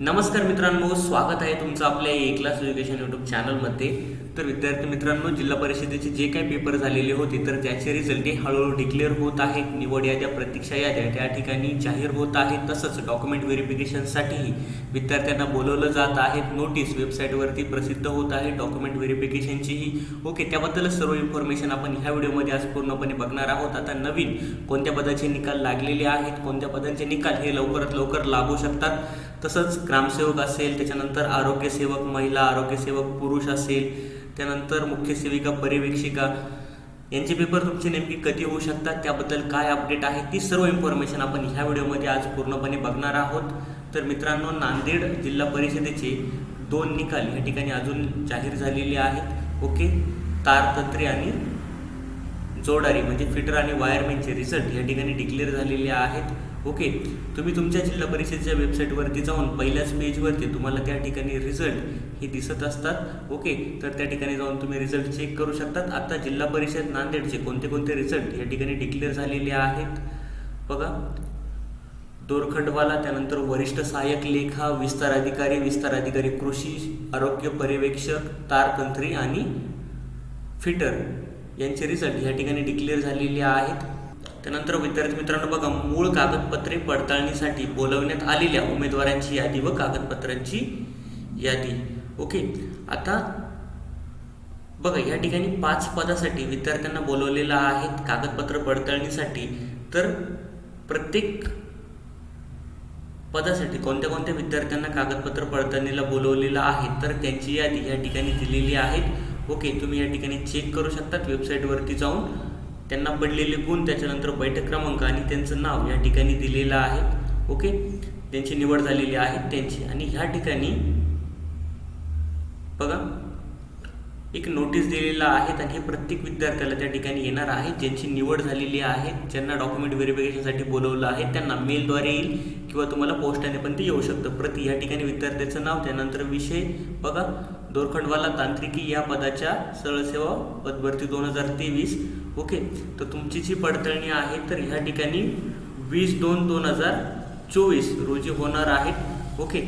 नमस्कार मित्रांनो स्वागत आहे तुमचं आपल्या ए क्लास एज्युकेशन यूट्यूब चॅनलमध्ये. तर विद्यार्थी मित्रांनो जिल्हा परिषदेचे जे काही पेपर झालेले होते तर त्याचे रिझल्ट हे हळूहळू डिक्लेअर होत आहेत. निवड याद्या प्रतीक्षा याद्या त्या ठिकाणी जाहीर होत आहेत. तसंच डॉक्युमेंट व्हेरिफिकेशनसाठीही विद्यार्थ्यांना बोलवलं जात आहेत नोटीस वेबसाईटवरती प्रसिद्ध होत आहे. डॉक्युमेंट व्हेरिफिकेशनचीही ओके त्याबद्दलच सर्व इन्फॉर्मेशन आपण ह्या व्हिडिओमध्ये आज पूर्णपणे बघणार आहोत. आता नवीन कोणत्या पदाचे निकाल लागलेले आहेत? कोणत्या पदांचे निकाल हे लवकरात लवकर लागू शकतात? तसंच ग्रामसेवक असेल त्याच्यानंतर आरोग्यसेवक महिला आरोग्यसेवक पुरुष असेल त्यानंतर मुख्य सेविका पर्यवेक्षिका यांचे पेपर तुमचे नेमके कधी होऊ शकतात त्याबद्दल काय अपडेट आहे ती सर्व इन्फॉर्मेशन आपण ह्या व्हिडिओमध्ये आज पूर्णपणे बघणार आहोत. तर मित्रांनो नांदेड जिल्हा परिषदेचे दोन निकाल या ठिकाणी अजून जाहीर झालेले आहेत. ओके? तारतंत्रे आणि जोडारी म्हणजे फिटर आणि वायरमॅनचे रिझल्ट या ठिकाणी डिक्लेअर झालेले आहेत. ओके तुम्ही तुमच्या जिल्हा परिषदेच्या वेबसाईटवरती जाऊन पहिल्याच पेजवरती तुम्हाला त्या ठिकाणी रिझल्ट हे दिसत असतात. ओके तर त्या ठिकाणी जाऊन तुम्ही रिझल्ट चेक करू शकतात. आता जिल्हा परिषद नांदेडचे कोणते कोणते रिझल्ट या ठिकाणी डिक्लेअर झालेले आहेत? बघा दोरखंडवाला त्यानंतर वरिष्ठ सहाय्यक लेखा विस्तार अधिकारी विस्तार अधिकारी कृषी आरोग्य पर्यवेक्षक तारतंत्री आणि फिटर. यांचे रिझल्ट या ठिकाणी डिक्लेअर झालेले आहेत. त्यानंतर विद्यार्थी मित्रांनो बघा मूळ कागदपत्रे पडताळणीसाठी बोलवण्यात आलेल्या उमेदवारांची यादी व कागदपत्रांची यादी. ओके आता बघा या ठिकाणी पाच पदासाठी विद्यार्थ्यांना बोलवलेलं आहे कागदपत्र पडताळणीसाठी. तर प्रत्येक पदासाठी कोणत्या कोणत्या विद्यार्थ्यांना कागदपत्र पडताळणीला बोलवलेलं आहे तर त्यांची यादी या ठिकाणी दिलेली आहे ओके तुम्ही या ठिकाणी चेक करू शकतात वेबसाईटवरती जाऊन. त्यांना पडलेले गुण त्याच्यानंतर बैठक क्रमांक आणि त्यांचं नाव या ठिकाणी दिलेलं आहे. ओके? त्यांची निवड झालेली आहे त्यांची. आणि ह्या ठिकाणी बघा एक नोटीस दिलेला आहेत आणि हे प्रत्येक विद्यार्थ्याला त्या ठिकाणी येणार आहे. ज्यांची निवड झालेली आहे ज्यांना डॉक्युमेंट व्हेरिफिकेशनसाठी बोलवलं आहे त्यांना मेलद्वारे येईल किंवा तुम्हाला पोस्टाने पण ते येऊ शकतं. प्रति या ठिकाणी विद्यार्थ्याचं नाव त्यानंतर विषय. बघा दोरखंडवाला तांत्रिकी या पदाच्या सरळसेवा पदभरती दोन हजार तेवीस. ओके तर तुमची जी पडताळणी आहे तर ह्या ठिकाणी वीस दोन दोन हजार चोवीस रोजी होणार आहेत ओके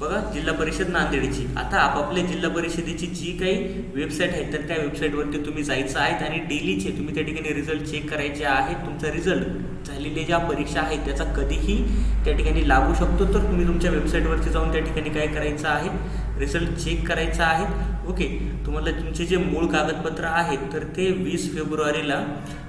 बघा जिल्हा परिषद नांदेडची. आता आपापल्या जिल्हा परिषदेची जी काही वेबसाईट आहे तर त्या वेबसाईटवरती तुम्ही जायचं आहेत आणि डेलीचे तुम्ही त्या ठिकाणी रिझल्ट चेक करायचे आहेत. तुमचा रिझल्ट झालेल्या ज्या परीक्षा आहेत त्याचा कधीही त्या ठिकाणी लागू शकतो. तर तुम्ही तुमच्या वेबसाईटवरती जाऊन त्या ठिकाणी काय करायचं आहे रिझल्ट चेक करायचा आहे. ओके तुम्हाला तुमचे जे मूळ कागदपत्र आहेत तर ते वीस फेब्रुवारीला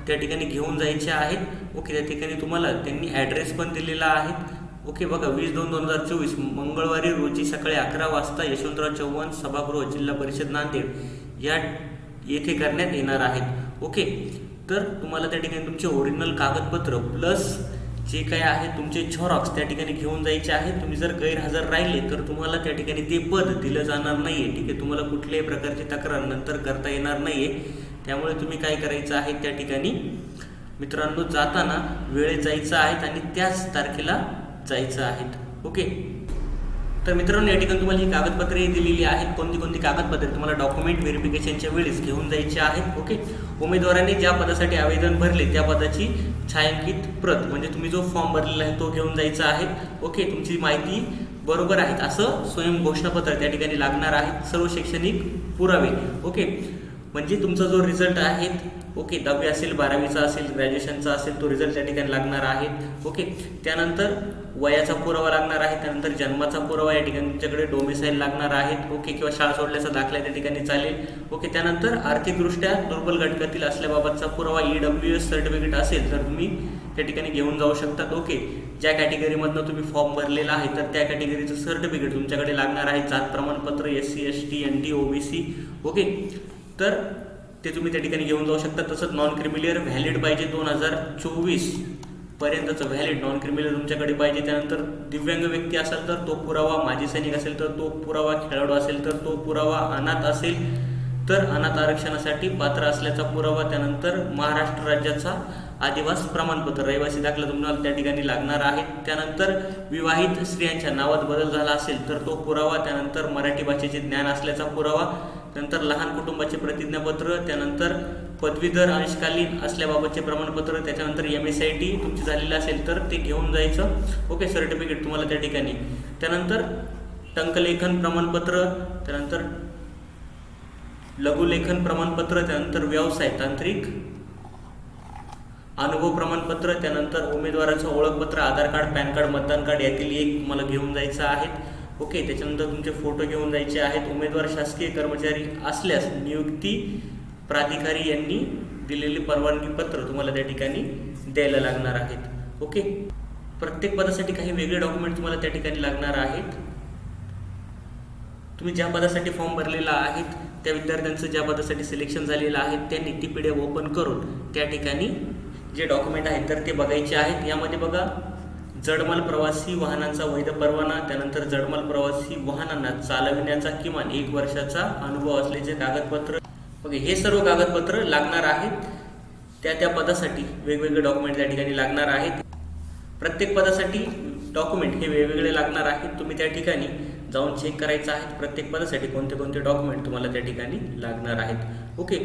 त्या ठिकाणी घेऊन जायचे आहेत. ओके त्या ठिकाणी तुम्हाला त्यांनी ॲड्रेस पण दिलेला आहे. ओके बघा वीस दोन दोन हजार चोवीस मंगळवारी रोजी सकाळी अकरा वाजता यशवंतराव चव्हाण सभागृह जिल्हा परिषद नांदेड या येथे करण्यात येणार आहेत. ओके तर तुम्हाला त्या ठिकाणी तुमचे ओरिजिनल कागदपत्र प्लस जे काय आहे तुमचे झॉरॉक्स त्या ठिकाणी घेऊन जायचे आहेत. तुम्ही जर गैरहजर राहिले तर तुम्हाला त्या ठिकाणी ते पद दिलं जाणार नाही आहे ठीक आहे? तुम्हाला कुठल्याही प्रकारची तक्रार नंतर करता येणार नाही आहे त्यामुळे तुम्ही काय करायचं आहे त्या ठिकाणी मित्रांनो जाताना वेळेत जायचं आहेत आणि त्याच तारखेला जायचं आहेत. ओके तर मित्रांनो या ठिकाणी तुम्हाला ही कागदपत्रे दिलेली आहेत. कोणती कोणती कागदपत्रे? तुम्हाला डॉक्युमेंट व्हेरिफिकेशनच्या वेळेस घेऊन जायचे आहेत. ओके उमेदवारांनी ज्या पदासाठी आवेदन भरले त्या पदाची छायांकित प्रत म्हणजे तुम्ही जो फॉर्म भरलेला आहे तो घेऊन जायचा आहे. ओके तुमची माहिती बरोबर आहेत असं स्वयं घोषणापत्र त्या ठिकाणी लागणार आहे सर्व शैक्षणिक पुरावे. ओके म्हणजे तुमचा जो रिझल्ट आहे ओके दहावी असेल बारावीचा असेल ग्रॅज्युएशनचा असेल तो रिझल्ट त्या ठिकाणी लागणार आहे. ओके त्यानंतर वयाचा पुरावा लागणार आहे त्यानंतर जन्माचा पुरावा या ठिकाणी तुमच्याकडे डोमिसाईल लागणार आहेत ओके किंवा शाळा सोडल्याचा दाखला त्या ठिकाणी चालेल. ओके त्यानंतर आर्थिकदृष्ट्या दुर्बल घटकातील असल्याबाबतचा पुरावा ई डब्ल्यू एस सर्टिफिकेट असेल तर तुम्ही त्या ठिकाणी घेऊन जाऊ शकतात ओके ज्या कॅटेगरीमधनं तुम्ही फॉर्म भरलेला आहे तर त्या कॅटेगरीचं सर्टिफिकेट तुमच्याकडे लागणार आहे. जात प्रमाणपत्र S C S T N T O B C okay तर ते तुम्ही त्या ठिकाणी घेऊन जाऊ शकता. तसंच नॉन क्रिमिलियर व्हॅलिड पाहिजे दोन हजार चोवीस पर्यंतचं व्हॅलिड नॉन क्रिमिलियर तुमच्याकडे पाहिजे. त्यानंतर दिव्यांग व्यक्ती असेल तर तो पुरावा माजी सैनिक असेल तर तो पुरावा खेळाडू असेल तर तो पुरावा अनाथ असेल तर अनाथ आरक्षणासाठी पात्र असल्याचा पुरावा त्यानंतर महाराष्ट्र राज्याचा आदिवास प्रमाणपत्र रहिवासी दाखला तुम्हाला त्या ठिकाणी लागणार आहे. त्यानंतर विवाहित स्त्रियांच्या नावात बदल झाला असेल तर तो पुरावा त्यानंतर मराठी भाषेचे ज्ञान असल्याचा पुरावा त्यानंतर लहान कुटुंबाचे प्रतिज्ञापत्र त्यानंतर पदवीधर अंशकालीन असल्याबाबतचे प्रमाणपत्र त्याच्यानंतर एम एस आय टी तुमची झालेलं असेल तर ते घेऊन जायचं. ओके सर्टिफिकेट तुम्हाला त्या ठिकाणी. त्यानंतर टंकलेखन प्रमाणपत्र त्यानंतर लघुलेखन प्रमाणपत्र त्यानंतर व्यवसाय तांत्रिक अनुभव प्रमाणपत्र त्यानंतर उमेदवाराचं ओळखपत्र आधार कार्ड पॅन कार्ड मतदान कार्ड यातील एक तुम्हाला घेऊन जायचं आहे. ओके त्याच्यानंतर तुमचे फोटो घेऊन जायचे आहेत. उमेदवार शासकीय कर्मचारी असल्यास नियुक्ती प्राधिकारी यांनी दिलेली परवानगी पत्र तुम्हाला त्या ठिकाणी द्यायला लागणार आहेत. ओके? प्रत्येक पदासाठी काही वेगळे डॉक्युमेंट तुम्हाला त्या ठिकाणी लागणार आहेत. तुम्ही ज्या पदासाठी फॉर्म भरलेला आहेत त्या विद्यार्थ्यांचं ज्या पदासाठी सिलेक्शन झालेलं आहे त्यांनी ती पी डी एफ ओपन करून त्या ठिकाणी जे डॉक्युमेंट आहेत तर ते बघायचे आहेत. यामध्ये बघा जडमाल प्रवासी वाहनांचा वैध परवाना त्यानंतर जडमाल प्रवासी वाहनांना चालविण्याचा किमान एक वर्षाचा अनुभव असल्याचे कागदपत्र. ओके हे सर्व कागदपत्र लागणार आहेत. त्या त्या पदासाठी वेगवेगळे डॉक्युमेंट त्या ठिकाणी लागणार आहेत. प्रत्येक पदासाठी डॉक्युमेंट हे वेगवेगळे लागणार आहेत. तुम्ही त्या ठिकाणी जाऊन चेक करायचं आहे. प्रत्येक पदासाठी कोणते कोणते डॉक्युमेंट तुम्हाला त्या ठिकाणी लागणार आहेत. ओके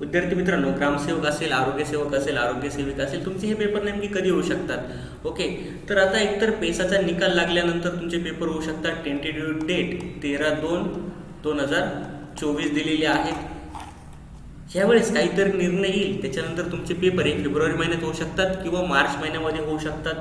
विद्यार्थी मित्रांनो ग्रामसेवक असेल आरोग्यसेवक असेल आरोग्य सेविका असेल तुमचे हे पेपर नेमके कधी होऊ शकतात? ओके तर आता एकतर पेसाचा निकाल लागल्यानंतर तुमचे पेपर होऊ शकतात. टेंटेटिव्ह डेट तेरा दोन दोन हजार चोवीस दिलेले आहेत. ह्यावेळेस काहीतरी निर्णय येईल. त्याच्यानंतर तुमचे पेपर हे फेब्रुवारी महिन्यात होऊ शकतात किंवा मार्च महिन्यामध्ये होऊ शकतात.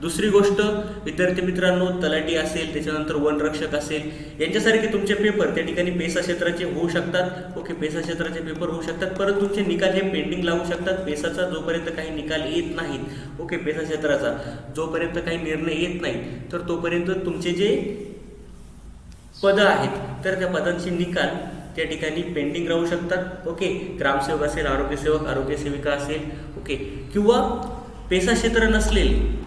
दुसरी गोष्ट विद्यार्थी मित्रांनो तलाठी असेल त्याच्यानंतर वनरक्षक असेल यांच्यासारखे तुमचे पेपर त्या ठिकाणी पेसा क्षेत्राचे होऊ शकतात. ओके पेसा क्षेत्राचे पेपर होऊ शकतात परंतु तुमचे निकाल हे पेंडिंग लागू शकतात. पेसाचा जोपर्यंत काही निकाल येत नाहीत ओके पेसा क्षेत्राचा जोपर्यंत काही निर्णय येत नाही तर तोपर्यंत तुमचे जे पदं आहेत तर त्या पदांचे निकाल त्या ठिकाणी पेंडिंग राहू शकतात. ओके ग्रामसेवक असेल आरोग्यसेवक आरोग्यसेविका असेल. ओके किंवा पेसा क्षेत्र नसलेले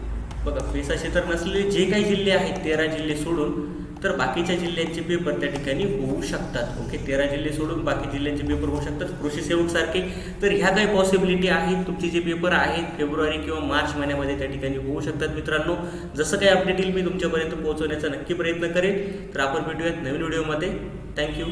बघा पेसा क्षेत्र नसलेले जे काही जिल्हे आहेत तेरा जिल्हे सोडून तर बाकीच्या जिल्ह्यांचे पेपर त्या ठिकाणी होऊ शकतात. ओके तेरा जिल्हे सोडून बाकी जिल्ह्यांचे पेपर होऊ शकतात. कृषी सेवक सारखे. तर ह्या काही पॉसिबिलिटी आहेत. तुमचे जे पेपर आहेत फेब्रुवारी किंवा मार्च महिन्यामध्ये त्या ठिकाणी होऊ शकतात मित्रांनो. जसं काही अपडेट येईल मी तुमच्यापर्यंत पोहोचवण्याचा नक्की प्रयत्न करेन. तर आपण भेटूयात नवीन व्हिडिओमध्ये थँक्यू